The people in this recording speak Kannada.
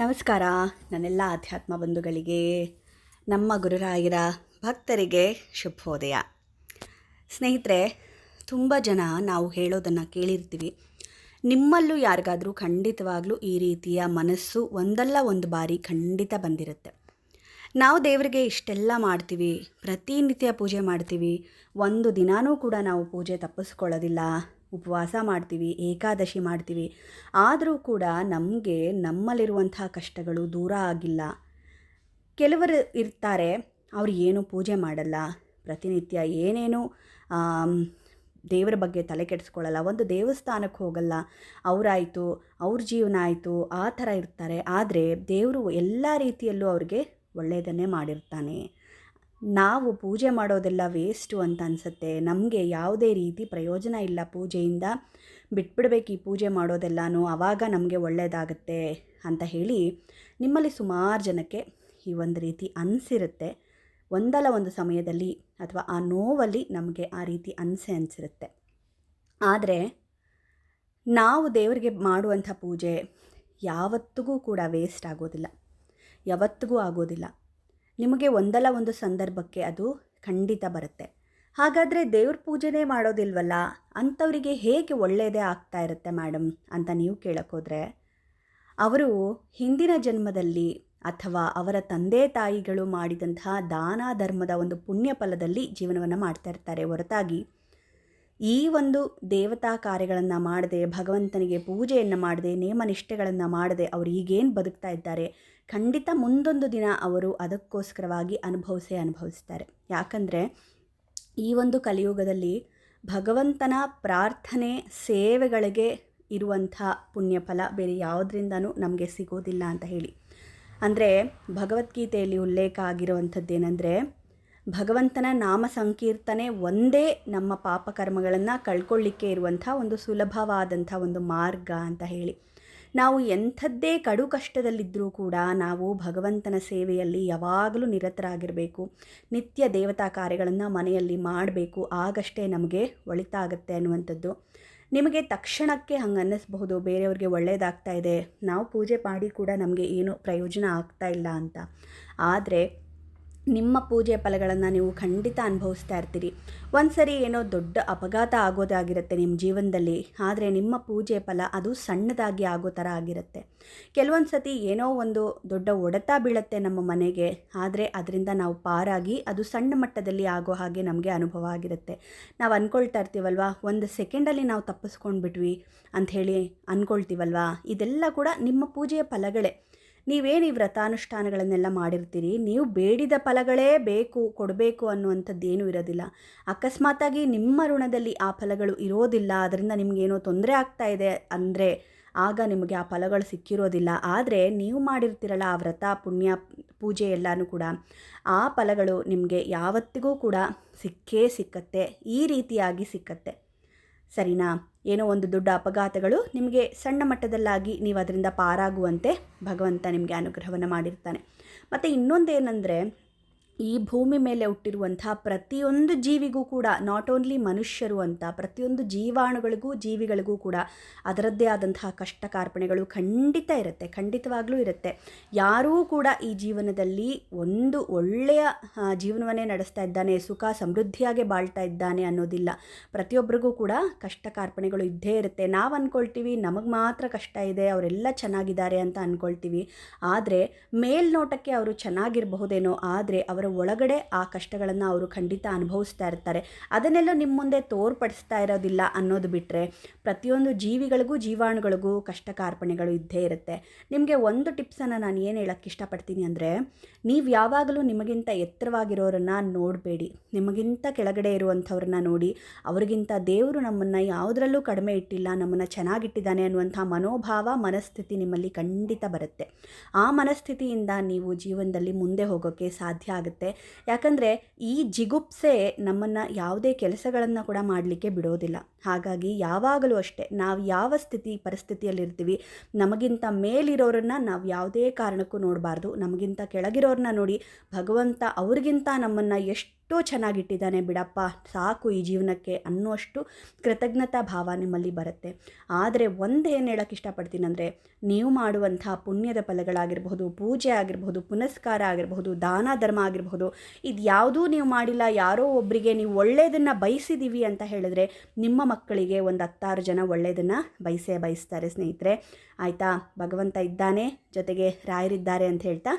ನಮಸ್ಕಾರ. ನನ್ನೆಲ್ಲ ಆಧ್ಯಾತ್ಮ ಬಂಧುಗಳಿಗೆ, ನಮ್ಮ ಗುರುರಾಗಿರ ಭಕ್ತರಿಗೆ ಶುಭೋದಯ. ಸ್ನೇಹಿತರೆ, ತುಂಬ ಜನ ನಾವು ಹೇಳೋದನ್ನು ಕೇಳಿರ್ತೀವಿ. ನಿಮ್ಮಲ್ಲೂ ಯಾರಿಗಾದರೂ ಖಂಡಿತವಾಗ್ಲೂ ಈ ರೀತಿಯ ಮನಸ್ಸು ಒಂದಲ್ಲ ಒಂದು ಬಾರಿ ಖಂಡಿತ ಬಂದಿರುತ್ತೆ. ನಾವು ದೇವರಿಗೆ ಇಷ್ಟೆಲ್ಲ ಮಾಡ್ತೀವಿ ಪ್ರತಿನಿತ್ಯ ಪೂಜೆ ಮಾಡ್ತೀವಿ, ಒಂದು ದಿನಾನೂ ಕೂಡ ನಾವು ಪೂಜೆ ತಪ್ಪಿಸ್ಕೊಳ್ಳೋದಿಲ್ಲ. ಉಪವಾಸ ಮಾಡ್ತೀವಿ, ಏಕಾದಶಿ ಮಾಡ್ತೀವಿ. ಆದರೂ ಕೂಡ ನಮಗೆ ನಮ್ಮಲ್ಲಿರುವಂಥ ಕಷ್ಟಗಳು ದೂರ ಆಗಿಲ್ಲ. ಕೆಲವರು ಇರ್ತಾರೆ, ಅವ್ರು ಏನು ಪೂಜೆ ಮಾಡಲ್ಲ. ಪ್ರತಿನಿತ್ಯ ಏನೇನು ದೇವರ ಬಗ್ಗೆ ತಲೆ ಕೆಡಿಸ್ಕೊಳ್ಳಲ್ಲ. ಒಂದು ದೇವಸ್ಥಾನಕ್ಕೆ ಹೋಗಲ್ಲ. ಅವರಾಯಿತು, ಅವ್ರ ಜೀವನ ಆಯಿತು, ಆ ಥರ ಇರ್ತಾರೆ. ಆದರೆ ದೇವರು ಎಲ್ಲ ರೀತಿಯಲ್ಲೂ ಅವ್ರಿಗೆ ಒಳ್ಳೆಯದನ್ನೇ ಮಾಡಿರ್ತಾನೆ. ನಾವು ಪೂಜೆ ಮಾಡೋದೆಲ್ಲ ವೇಸ್ಟು ಅಂತ ಅನಿಸುತ್ತೆ. ನಮಗೆ ಯಾವುದೇ ರೀತಿ ಪ್ರಯೋಜನ ಇಲ್ಲ ಪೂಜೆಯಿಂದ. ಬಿಟ್ಬಿಡ್ಬೇಕು ಈ ಪೂಜೆ ಮಾಡೋದೆಲ್ಲನೂ. ಆವಾಗ ನಮಗೆ ಒಳ್ಳೆಯದಾಗುತ್ತೆ ಅಂತ ಹೇಳಿ ನಿಮ್ಮಲ್ಲಿ ಸುಮಾರು ಜನಕ್ಕೆ ಈ ಒಂದು ರೀತಿ ಅನಿಸಿರುತ್ತೆ. ಒಂದಲ್ಲ ಒಂದು ಸಮಯದಲ್ಲಿ ಅಥವಾ ಆ ನೋವಲ್ಲಿ ನಮಗೆ ಆ ರೀತಿ ಅನಿಸೆ ಅನಿಸಿರುತ್ತೆ. ಆದರೆ ನಾವು ದೇವರಿಗೆ ಮಾಡುವಂಥ ಪೂಜೆ ಯಾವತ್ತಿಗೂ ಕೂಡ ವೇಸ್ಟ್ ಆಗೋದಿಲ್ಲ. ಯಾವತ್ತಿಗೂ ಆಗೋದಿಲ್ಲ. ನಿಮಗೆ ಒಂದಲ್ಲ ಒಂದು ಸಂದರ್ಭಕ್ಕೆ ಅದು ಖಂಡಿತ ಬರುತ್ತೆ. ಹಾಗಾದರೆ ದೇವ್ರ ಪೂಜೆನೇ ಮಾಡೋದಿಲ್ವಲ್ಲ? ಅಂಥವರಿಗೆ ಹೇಗೆ ಒಳ್ಳೆಯದೇ ಆಗ್ತಾ ಇರುತ್ತೆ ಮೇಡಮ್ ಅಂತ ನೀವು ಕೇಳೋಕ್ಕೋದ್ರೆ ಅವರು ಹಿಂದಿನ ಜನ್ಮದಲ್ಲಿ ಅಥವಾ ಅವರ ತಂದೆ ತಾಯಿಗಳು ಮಾಡಿದಂತಹ ದಾನ ಧರ್ಮದ ಒಂದು ಪುಣ್ಯ ಫಲದಲ್ಲಿ ಜೀವನವನ್ನು ಮಾಡ್ತಾ ಇರ್ತಾರೆ ಹೊರತಾಗಿ. ಈ ಒಂದು ದೇವತಾ ಕಾರ್ಯಗಳನ್ನು ಮಾಡದೆ, ಭಗವಂತನಿಗೆ ಪೂಜೆಯನ್ನು ಮಾಡದೆ ನೇಮನಿಷ್ಠೆಗಳನ್ನು ಮಾಡದೆ, ಅವರು ಈಗೇನು ಬದುಕ್ತಾ ಇದ್ದಾರೆ, ಖಂಡಿತ ಮುಂದೊಂದು ದಿನ ಅವರು ಅದಕ್ಕೋಸ್ಕರವಾಗಿ ಅನುಭವಿಸೇ ಅನುಭವಿಸ್ತಾರೆ. ಯಾಕಂದರೆ, ಈ ಒಂದು ಕಲಿಯುಗದಲ್ಲಿ ಭಗವಂತನ ಪ್ರಾರ್ಥನೆ ಸೇವೆಗಳಿಗೆ ಇರುವಂಥ ಪುಣ್ಯಫಲ ಬೇರೆ ಯಾವುದರಿಂದನೂ ನಮಗೆ ಸಿಗೋದಿಲ್ಲ ಅಂತ ಹೇಳಿ. ಅಂದರೆ, ಭಗವದ್ಗೀತೆಯಲ್ಲಿ ಉಲ್ಲೇಖ ಆಗಿರುವಂಥದ್ದೇನೆಂದರೆ ಭಗವಂತನ ನಾಮ ಸಂಕೀರ್ತನೆ ಒಂದೇ ನಮ್ಮ ಪಾಪಕರ್ಮಗಳನ್ನು ಕಳ್ಕೊಳ್ಳಿಕ್ಕೆ ಇರುವಂಥ ಒಂದು ಸುಲಭವಾದಂಥ ಒಂದು ಮಾರ್ಗ ಅಂತ ಹೇಳಿ. ನಾವು ಎಂಥದ್ದೇ ಕಡು ಕಷ್ಟದಲ್ಲಿದ್ದರೂ ಕೂಡ ನಾವು ಭಗವಂತನ ಸೇವೆಯಲ್ಲಿ ಯಾವಾಗಲೂ ನಿರತರಾಗಿರಬೇಕು. ನಿತ್ಯ ದೇವತಾ ಕಾರ್ಯಗಳನ್ನು ಮನೆಯಲ್ಲಿ ಮಾಡಬೇಕು. ಆಗಷ್ಟೇ ನಮಗೆ ಒಳಿತಾಗುತ್ತೆ ಅನ್ನುವಂಥದ್ದು. ನಿಮಗೆ ತಕ್ಷಣಕ್ಕೆ ಹಂಗೆ ಅನ್ನಿಸ್ಬಹುದು, ಬೇರೆಯವ್ರಿಗೆ ಒಳ್ಳೆಯದಾಗ್ತಾ ಇದೆ, ನಾವು ಪೂಜೆ ಮಾಡಿ ಕೂಡ ನಮಗೆ ಏನು ಪ್ರಯೋಜನ ಆಗ್ತಾ ಇಲ್ಲ ಅಂತ. ಆದರೆ ನಿಮ್ಮ ಪೂಜೆ ಫಲಗಳನ್ನು ನೀವು ಖಂಡಿತ ಅನುಭವಿಸ್ತಾ ಇರ್ತೀರಿ. ಒಂದು ಸರಿ ಏನೋ ದೊಡ್ಡ ಅಪಘಾತ ಆಗೋದಾಗಿರುತ್ತೆ ನಿಮ್ಮ ಜೀವನದಲ್ಲಿ, ಆದರೆ ನಿಮ್ಮ ಪೂಜೆ ಫಲ ಅದು ಸಣ್ಣದಾಗಿ ಆಗೋ ಥರ ಆಗಿರುತ್ತೆ. ಕೆಲವೊಂದು ಸತಿ ಏನೋ ಒಂದು ದೊಡ್ಡ ಒಡೆತ ಬೀಳುತ್ತೆ ನಮ್ಮ ಮನೆಗೆ, ಆದರೆ ಅದರಿಂದ ನಾವು ಪಾರಾಗಿ ಅದು ಸಣ್ಣ ಮಟ್ಟದಲ್ಲಿ ಆಗೋ ಹಾಗೆ ನಮಗೆ ಅನುಭವ ಆಗಿರುತ್ತೆ. ನಾವು ಅಂದ್ಕೊಳ್ತಾ ಇರ್ತೀವಲ್ವಾ, ಒಂದು ಸೆಕೆಂಡಲ್ಲಿ ನಾವು ತಪ್ಪಿಸ್ಕೊಂಡ್ಬಿಟ್ವಿ ಅಂಥೇಳಿ ಅಂದ್ಕೊಳ್ತೀವಲ್ವಾ ಇದೆಲ್ಲ ಕೂಡ ನಿಮ್ಮ ಪೂಜೆಯ ಫಲಗಳೇ. ನೀವೇನು ಈ ವ್ರತಾನುಷ್ಠಾನಗಳನ್ನೆಲ್ಲ ಮಾಡಿರ್ತೀರಿ? ನೀವು ಬೇಡಿದ ಫಲಗಳೇ ಬೇಕು, ಕೊಡಬೇಕು ಅನ್ನುವಂಥದ್ದೇನೂ ಇರೋದಿಲ್ಲ. ಅಕಸ್ಮಾತಾಗಿ ನಿಮ್ಮ ಋಣದಲ್ಲಿ ಆ ಫಲಗಳು ಇರೋದಿಲ್ಲ, ಅದರಿಂದ ನಿಮಗೇನೋ ತೊಂದರೆ ಆಗ್ತಾ ಇದೆ ಅಂದರೆ ಆಗ ನಿಮಗೆ ಆ ಫಲಗಳು ಸಿಕ್ಕಿರೋದಿಲ್ಲ. ಆದರೆ ನೀವು ಮಾಡಿರ್ತೀರಲ್ಲ ಆ ವ್ರತ, ಪುಣ್ಯ, ಪೂಜೆ ಎಲ್ಲನೂ ಕೂಡ, ಆ ಫಲಗಳು ನಿಮಗೆ ಯಾವತ್ತಿಗೂ ಕೂಡ ಸಿಕ್ಕೇ ಸಿಕ್ಕತ್ತೆ, ಈ ರೀತಿಯಾಗಿ ಸಿಕ್ಕತ್ತೆ. ಸರಿನಾ? ಏನೋ ಒಂದು ದೊಡ್ಡ ಅಪಘಾತಗಳು ನಿಮಗೆ ಸಣ್ಣ ಮಟ್ಟದಲ್ಲಾಗಿ ನೀವು ಅದರಿಂದ ಪಾರಾಗುವಂತೆ ಭಗವಂತ ನಿಮಗೆ ಅನುಗ್ರಹವನ್ನು ಮಾಡಿರ್ತಾನೆ. ಮತ್ತು ಇನ್ನೊಂದೇನೆಂದರೆ ಈ ಭೂಮಿ ಮೇಲೆ ಹುಟ್ಟಿರುವಂಥ ಪ್ರತಿಯೊಂದು ಜೀವಿಗೂ ಕೂಡ ನಾಟ್ ಓನ್ಲಿ ಮನುಷ್ಯರು ಅಂತ, ಪ್ರತಿಯೊಂದು ಜೀವಾಣುಗಳಿಗೂ, ಜೀವಿಗಳಿಗೂ ಕೂಡ ಅದರದ್ದೇ ಆದಂತಹ ಕಷ್ಟ ಕಾರ್ಪಣೆಗಳು ಖಂಡಿತ ಇರುತ್ತೆ, ಖಂಡಿತವಾಗ್ಲೂ ಇರುತ್ತೆ. ಯಾರೂ ಕೂಡ ಈ ಜೀವನದಲ್ಲಿ ಒಂದು ಒಳ್ಳೆಯ ಜೀವನವನ್ನೇ ನಡೆಸ್ತಾ ಇದ್ದಾನೆ, ಸುಖ, ಸಮೃದ್ಧಿಯಾಗಿ ಬಾಳ್ತಾ ಇದ್ದಾನೆ ಅನ್ನೋದಿಲ್ಲ. ಪ್ರತಿಯೊಬ್ಬರಿಗೂ ಕೂಡ ಕಷ್ಟ ಕಾರ್ಪಣೆಗಳು ಇದ್ದೇ ಇರುತ್ತೆ. ನಾವು ಅಂದ್ಕೊಳ್ತೀವಿ ನಮಗೆ ಮಾತ್ರ ಕಷ್ಟ ಇದೆ, ಅವರೆಲ್ಲ ಚೆನ್ನಾಗಿದ್ದಾರೆ ಅಂತ ಅಂದ್ಕೊಳ್ತೀವಿ ಆದರೆ, ಮೇಲ್ನೋಟಕ್ಕೆ ಅವರು ಚೆನ್ನಾಗಿರಬಹುದೇನೋ, ಆದರೆ, ಅವರ ಒಳಗಡೆ ಆ ಕಷ್ಟಗಳನ್ನು ಅವರು ಖಂಡಿತ ಅನುಭವಿಸ್ತಾ ಇರ್ತಾರೆ. ಅದನ್ನೆಲ್ಲ ನಿಮ್ಮ ಮುಂದೆ ತೋರ್ಪಡಿಸ್ತಾ ಇರೋದಿಲ್ಲ ಅನ್ನೋದು ಬಿಟ್ಟರೆ ಪ್ರತಿಯೊಂದು ಜೀವಿಗಳಿಗೂ ಜೀವಾಣುಗಳಿಗೂ ಕಷ್ಟ ಕಾರ್ಪಣೆಗಳು ಇದ್ದೇ ಇರುತ್ತೆ. ನಿಮಗೆ ಒಂದು ಟಿಪ್ಸನ್ನು ನಾನು ಏನು ಹೇಳೋಕ್ಕೆ ಇಷ್ಟಪಡ್ತೀನಿ ಅಂದರೆ ನೀವು ಯಾವಾಗಲೂ ನಿಮಗಿಂತ ಎತ್ತರವಾಗಿರೋರನ್ನು ನೋಡಬೇಡಿ. ನಿಮಗಿಂತ ಕೆಳಗಡೆ ಇರುವಂಥವ್ರನ್ನ ನೋಡಿ, ಅವರಿಗಿಂತ ದೇವರು ನಮ್ಮನ್ನು ಯಾವುದರಲ್ಲೂ ಕಡಿಮೆ ಇಟ್ಟಿಲ್ಲ, ನಮ್ಮನ್ನು ಚೆನ್ನಾಗಿಟ್ಟಿದ್ದಾನೆ ಅನ್ನುವಂಥ ಮನೋಭಾವ, ಮನಸ್ಥಿತಿ ನಿಮ್ಮಲ್ಲಿ ಖಂಡಿತ ಬರುತ್ತೆ. ಆ ಮನಸ್ಥಿತಿಯಿಂದ ನೀವು ಜೀವನದಲ್ಲಿ ಮುಂದೆ ಹೋಗೋಕ್ಕೆ ಸಾಧ್ಯ ಆಗುತ್ತೆ. ಯಾಕಂದರೆ ಈ ಜಿಗುಪ್ಸೆ ನಮ್ಮನ್ನು ಯಾವುದೇ ಕೆಲಸಗಳನ್ನು ಕೂಡ ಮಾಡಲಿಕ್ಕೆ ಬಿಡೋದಿಲ್ಲ. ಹಾಗಾಗಿ ಯಾವಾಗಲೂ ಅಷ್ಟೇ, ನಾವು ಯಾವ ಸ್ಥಿತಿ ಪರಿಸ್ಥಿತಿಯಲ್ಲಿರ್ತೀವಿ, ನಮಗಿಂತ ಮೇಲಿರೋರನ್ನ ನಾವು ಯಾವುದೇ ಕಾರಣಕ್ಕೂ ನೋಡಬಾರ್ದು. ನಮಗಿಂತ ಕೆಳಗಿರೋರನ್ನ ನೋಡಿ, ಭಗವಂತ ಅವ್ರಿಗಿಂತ ನಮ್ಮನ್ನು ಎಷ್ಟು ಚೆನ್ನಾಗಿಟ್ಟಿದ್ದಾನೆ ಬಿಡಪ್ಪ. ಸಾಕು ಈ ಜೀವನಕ್ಕೆ ಅನ್ನುವಷ್ಟು ಕೃತಜ್ಞತಾ ಭಾವ ನಿಮ್ಮಲ್ಲಿ ಬರುತ್ತೆ. ಆದರೆ ಒಂದು ಏನು ಹೇಳೋಕ್ಕೆ ಇಷ್ಟಪಡ್ತೀನಿ ಅಂದರೆ, ನೀವು ಮಾಡುವಂಥ ಪುಣ್ಯದ ಫಲಗಳಾಗಿರಬಹುದು, ಪೂಜೆ ಆಗಿರಬಹುದು, ಪುನಸ್ಕಾರ ಆಗಿರಬಹುದು, ದಾನ, ಧರ್ಮ ಆಗಿರಬಹುದು, ಇದು ಯಾವುದೂ ನೀವು ಮಾಡಿಲ್ಲ, ಯಾರೋ ಒಬ್ಬರಿಗೆ ನೀವು ಒಳ್ಳೆಯದನ್ನು ಬಯಸಿದ್ದೀವಿ ಅಂತ ಹೇಳಿದ್ರೆ, ನಿಮ್ಮ ಮಕ್ಕಳಿಗೆ ಒಂದು ಹತ್ತಾರು ಜನ ಒಳ್ಳೆಯದನ್ನು ಬಯಸೇ ಬಯಸ್ತಾರೆ ಸ್ನೇಹಿತರೆ. ಆಯಿತಾ? ಭಗವಂತ ಇದ್ದಾನೆ, ಜೊತೆಗೆ ರಾಯರಿದ್ದಾರೆ ಅಂತ ಹೇಳ್ತಾ